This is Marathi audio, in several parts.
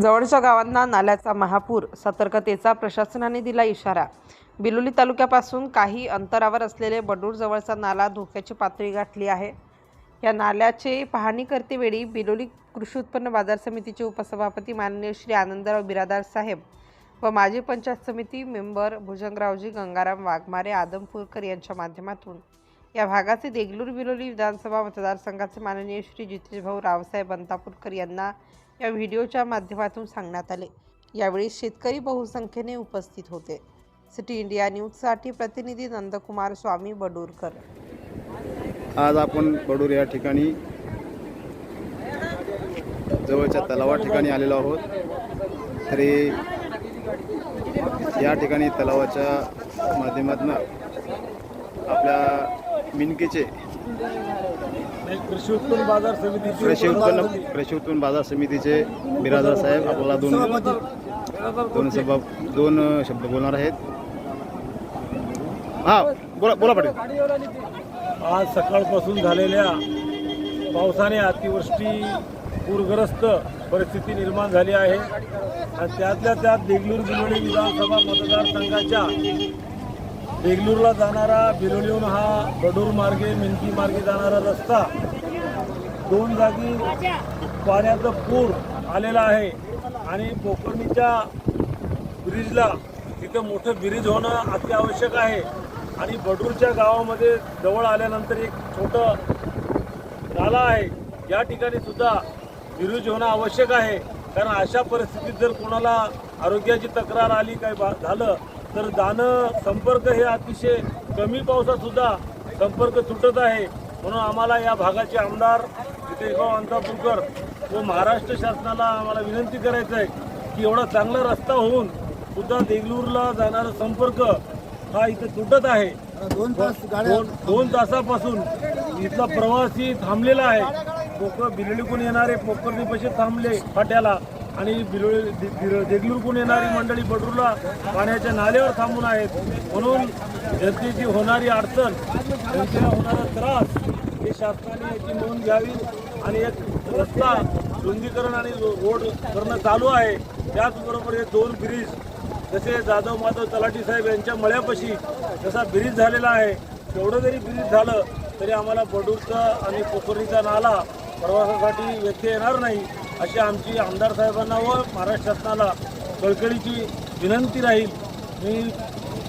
जवळच्या गावांना नाल्याचा महापूर सतर्कतेचा प्रशासनाने दिला इशारा. बिलोली तालुक्यापासून काही अंतरावर असलेले बडूर जवळचा नाला धोक्याची पातळी गाठली आहे. या नाल्याचे पाहणी करतेवेळी बिलोली कृषी उत्पन्न बाजार समितीचे उपसभापती माननीय श्री आनंदराव बिरादार साहेब व माजी पंचायत समिती मेंबर भुजंगरावजी गंगाराम वाघमारे आदमपूरकर यांच्या माध्यमातून. या भागाचे देगलूर बिलोली विधानसभा मतदारसंघाचे माननीय श्री जितेशभाऊ रावसाहेब अंतापूरकर यांना या व्हिडिओच्या माध्यमातून सांगण्यात आले. यावेळी शेतकरी बहुसंख्येने उपस्थित होते. सिटी इंडिया न्यूजसाठी प्रतिनिधी नंदकुमार स्वामी बडूरकर. आज आपण बडूर या ठिकाणी जवळच्या तलावा ठिकाणी आलेलो आहोत. तरी या ठिकाणी तलावाच्या माध्यमातून आपल्या मिनकेचे कृषी उत्पन्न बाजार समितीचे कृषी उत्पन्न कृषी उत्पन्न बाजार समितीचे बिराजदार साहेब आपल्याला दोन दोन सभा दोन शब्द बोलणार आहेत. हां बोला बोला पाटील. आज सकाळपासून झालेल्या पावसाने अतिवृष्टी पूरग्रस्त परिस्थिती निर्माण झाली आहे. आणि त्यातल्या त्यात देगलूर बिलोली विधानसभा मतदारसंघाच्या देगलूरला जाणारा बिलोलीहून हा बडूर मार्गे मिनकी मार्गे जाणारा रस्ता दोन जागी पाण्याचा पूर आलेला आहे आणि पोखरणीच्या ब्रिजला तिथं मोठं ब्रिज होणं अत्यावश्यक आहे. आणि बडूरच्या गावामध्ये जवळ आल्यानंतर एक छोटं नाला आहे. या ठिकाणी सुद्धा ब्रिज होणं आवश्यक आहे. कारण अशा परिस्थितीत जर कोणाला आरोग्याची तक्रार आली काय बा- झालं तर जाणं संपर्क हे अतिशय कमी पावसात सुद्धा संपर्क तुटत आहे. म्हणून आम्हाला या भागाचे आमदार जितेगाव अंतापूरकर व महाराष्ट्र शासनाला आम्हाला विनंती करायचं आहे की एवढा चांगला रस्ता होऊन सुद्धा देगलूरला जाणारा संपर्क हा इथं तुटत आहे. दोन तास दोन दोन तासापासून इथला प्रवासी थांबलेला आहे. पोकर बिलोलीकून येणारे पोकर्णीपाशी थांबले फाट्याला. आणि बिलोळी दे- बिरो- देगलूरकून येणारी मंडळी बडरूला पाण्याच्या नाल्यावर थांबून आहेत. म्हणून जनतेची होणारी अडचण जनतेला होणारा त्रास हे शासनाने याची नोंद घ्यावी आणि एक रस्ता रुंदीकरण आणि रोड करणं चालू आहे. त्याचबरोबर हे दोन ब्रिज जसे जाधव माधव तलाठी साहेब यांच्या मळ्यापाशी जसा ब्रिज झालेला आहे तेवढं जरी ब्रिज झालं तरी आम्हाला बडूरचा आणि पोखरीचा नाला प्रवासासाठी व्यत्यय येणार नाही. अशी आमची आमदार साहेबांना व महाराष्ट्र शासनाला कळकळीची विनंती राहील. मी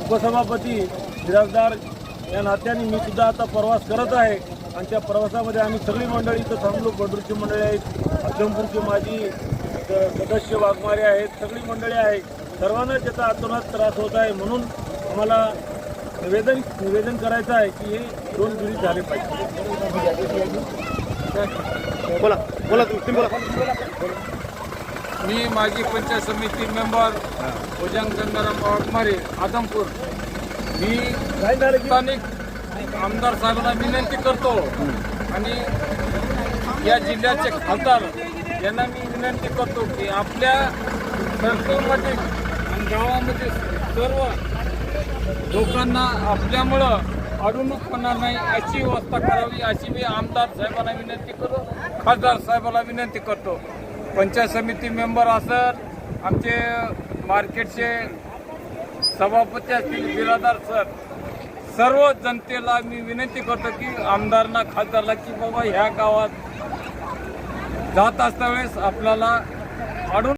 उपसभापती बिराजदार या नात्याने मी सुद्धा आता प्रवास करत आहे. आणि त्या प्रवासामध्ये आम्ही सगळी मंडळी इथं थांबलो. बडूरची मंडळी आहेत अजमपूरची माझी सदस्य वाघमारे आहेत सगळी मंडळी आहेत. सर्वांना त्याचा आतोनात त्रास होत आहे म्हणून आम्हाला निवेदन निवेदन करायचं आहे की हे दोन ब्रिज झाले पाहिजे. बोला बोला तुम्ही बोला. मी माजी पंचायत समिती मेंबर भुजंग गंगाराम वाघमारे आदमपूर. मी स्थानिक आमदार साहेबांना विनंती करतो आणि या जिल्ह्याचे खासदार यांना मी विनंती करतो की आपल्या सरकारमध्ये आणि गावामध्ये सर्व लोकांना आपल्यामुळं अडवणूक होणार नाही अशी व्यवस्था करावी अशी मी आमदार साहेबांना विनंती करतो खासदार साहेबांना विनंती करतो. पंचायत समिती मेंबर असत आमचे मार्केटचे सभापती असतील बिरादार सर सर्व जनतेला मी विनंती करतो की आमदारना खासदारला की बाबा ह्या गावात जात असता वेळेस आपल्याला